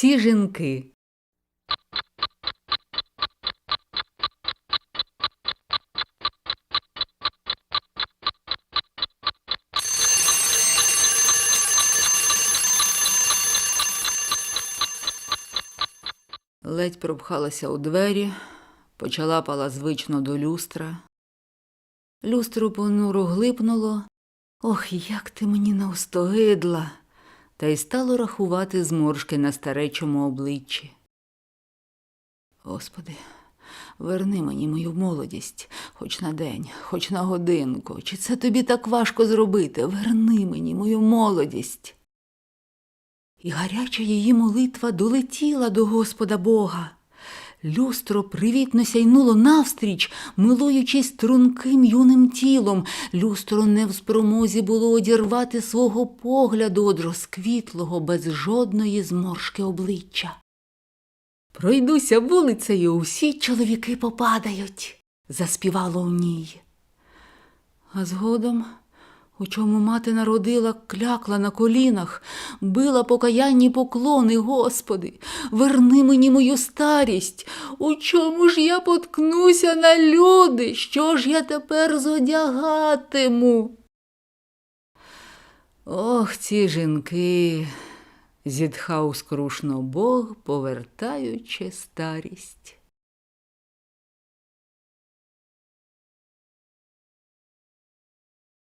Ці жінки. Ледь пропхалася у двері, почалапала звично до люстра. Люстру понуро глипнуло. Ох, як ти мені навстогидла, та й стало рахувати зморшки на старечому обличчі. Господи, верни мені мою молодість, хоч на день, хоч на годинку. Чи це тобі так важко зробити? Верни мені мою молодість. І гаряча її молитва долетіла до Господа Бога. Люстро привітно сяйнуло навстріч, милуючись струнким юним тілом. Люстро не в спромозі було одірвати свого погляду од розквітлого без жодної зморшки обличчя. Пройдуся вулицею, всі чоловіки попадають, заспівало в ній. А згодом, у чому мати народила, клякла на колінах, била покаянні поклони, Господи, верни мені мою старість. У чому ж я поткнуся на люди? Що ж я тепер зодягатиму? Ох, ці жінки, зітхав скрушно Бог, повертаючи старість.